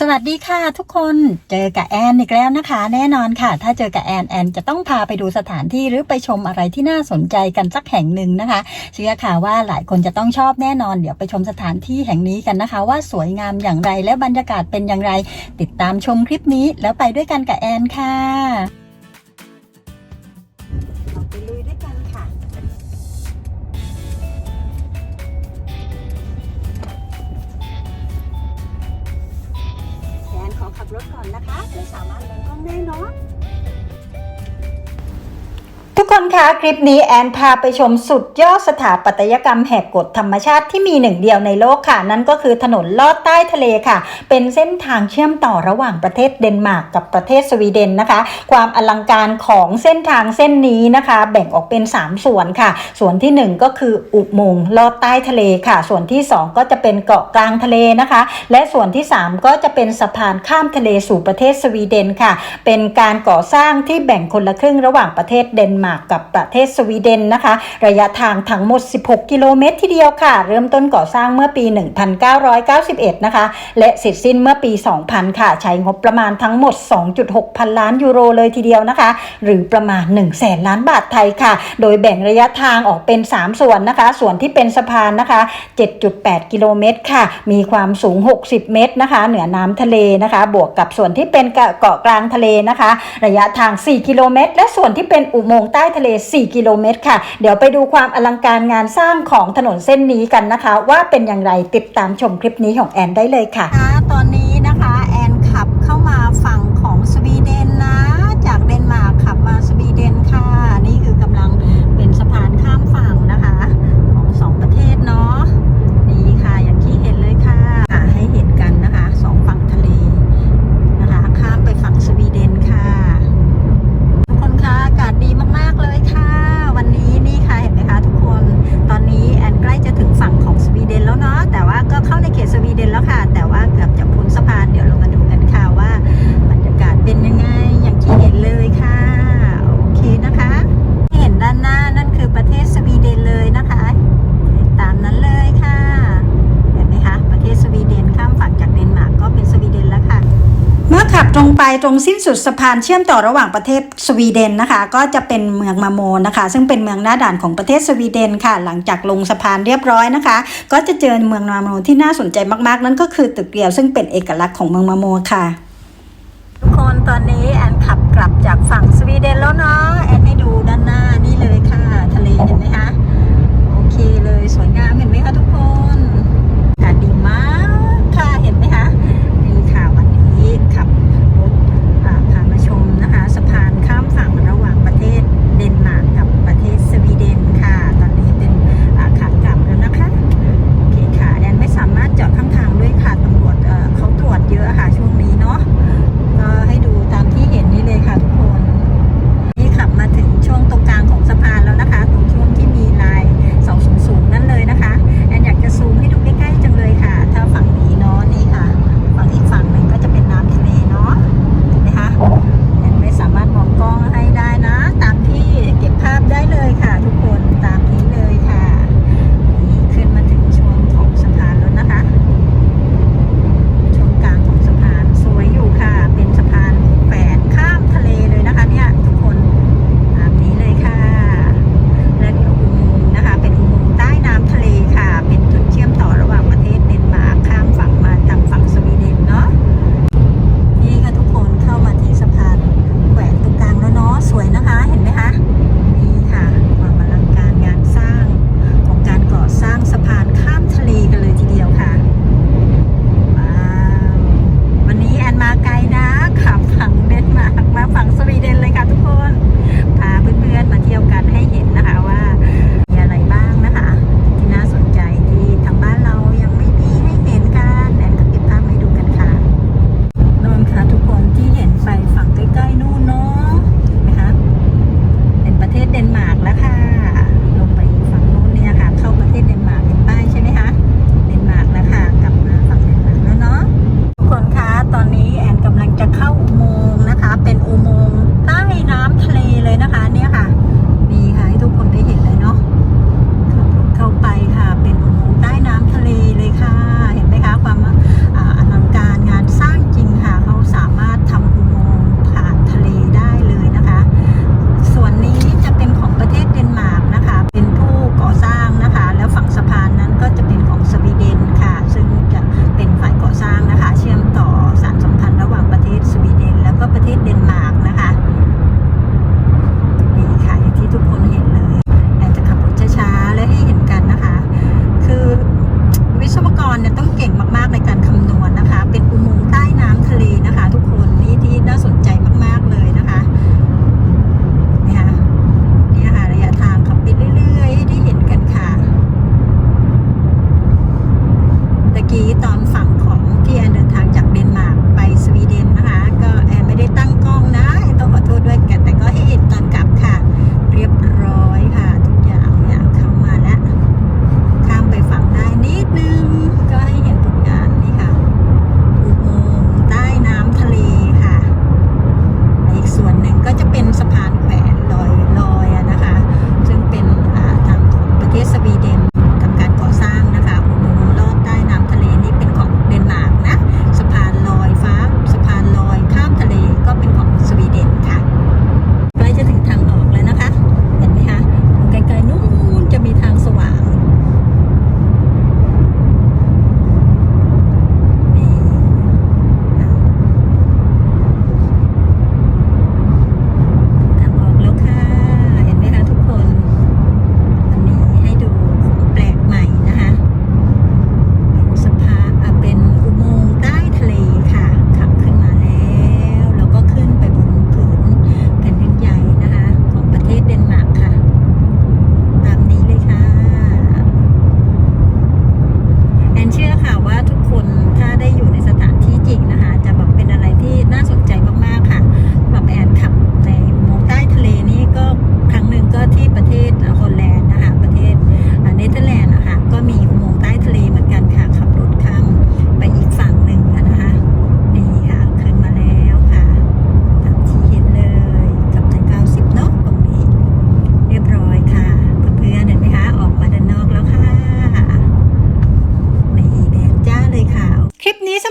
สวัสดีค่ะทุกคนเจอกับแอนอีกแล้วนะคะ แน่นอนค่ะ ถ้าเจอกับแอนแอนจะต้องพาไปดูสถานที่หรือไปชมอะไรที่น่าสนใจกันสักแห่งหนึ่งนะคะ เชื่อค่ะว่าหลายคนจะต้องชอบแน่นอนเดี๋ยวไปชมสถานที่แห่งนี้กันนะคะ ว่าสวยงามอย่างไรและบรรยากาศเป็นอย่างไร ติดตามชมคลิปนี้แล้วไปด้วยกันกับแอนค่ะ ขับรถก่อนนะคะไม่สามารถเดินกล้องได้เนาะ คนคะคลิปนี้แอนพาไปชมสุดยอดสถาปัตยกรรมแหกกฎธรรมชาติที่มีหนึ่งเดียวในโลกค่ะ นั่นก็คือถนนลอดใต้ทะเลค่ะ เป็นเส้นทางเชื่อมต่อระหว่างประเทศเดนมาร์กกับประเทศสวีเดนนะคะ ความอลังการของเส้นทางเส้นนี้นะคะ แบ่งออกเป็น 3 ส่วนค่ะ ส่วนทีหนึ่1 ก็คืออุโมงค์ลอดใต้ทะเลค่ะ ส่วนที่ 2 ก็จะเป็นเกาะกลางทะเลนะคะ และส่วนที่ 3 ก็จะเป็นสะพานข้ามทะเลสู่ประเทศสวีเดนค่ะ เป็นการก่อสร้างที่แบ่งคนละครึ่งระหว่างประเทศเดนมาร์กกับประเทศสวีเดนนะคะ ระยะทางทั้งหมด 16 กิโลเมตรทีเดียวค่ะ เริ่มต้นก่อสร้างเมื่อปี 1991 นะคะ และเสร็จสิ้นเมื่อปี 2000 ค่ะ ใช้งบประมาณทั้งหมด 2.6 พันล้านยูโรเลยทีเดียวนะคะ หรือประมาณ1แสนล้านบาทไทยค่ะ โดยแบ่งระยะทางออกเป็น 3 ส่วนนะคะ ส่วนที่เป็นสะพานนะคะ 7.8 กิโลเมตรค่ะ มีความสูง 60 เมตรนะคะ เหนือน้ำทะเลนะคะ บวกกับส่วนที่เป็นเกาะกลางทะเลนะคะ ระยะทาง 4 กิโลเมตร และส่วนที่เป็นอุโมงค์ใต้ทะเล 4 กิโลเมตรค่ะ เดี๋ยวไปดูความอลังการงานสร้างของถนนเส้นนี้กันนะคะ ว่าเป็นอย่างไรติดตามชมคลิปนี้ของแอนได้เลยค่ะ ตรงไปตรงสิ้นสุดสะพานเชื่อมต่อระหว่างประเทศสวีเดนนะคะ ก็จะเป็นเมืองมาโมนะคะ ซึ่งเป็นเมืองหน้าด่านของประเทศสวีเดนค่ะ หลังจากลงสะพานเรียบร้อยนะคะ ก็จะเจอเมืองมาโมที่น่าสนใจมากๆ นั่นก็คือตึกเดียว ซึ่งเป็นเอกลักษณ์ของเมืองมาโมค่ะ ทุกคนตอนนี้แอนขับกลับจากฝั่งสวีเดนแล้วเนาะแอนให้ดูด้านหน้านี่เลยค่ะ ทะเลเห็นไหมคะ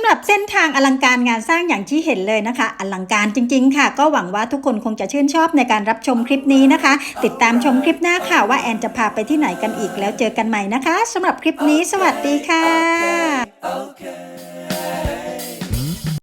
ำหรับเส้นทางอลังการงานสร้างอย่างที่เห็นเลยนะคะ อลังการจริง ๆ ค่ะ ก็หวังว่าทุกคนคงจะชื่นชอบในการรับชมคลิปนี้นะคะ ติดตามชมคลิปหน้าค่ะว่าแอนจะพาไปที่ไหนกันอีกแล้วเจอกันใหม่นะคะสำหรับคลิปนี้ สวัสดีค่ะ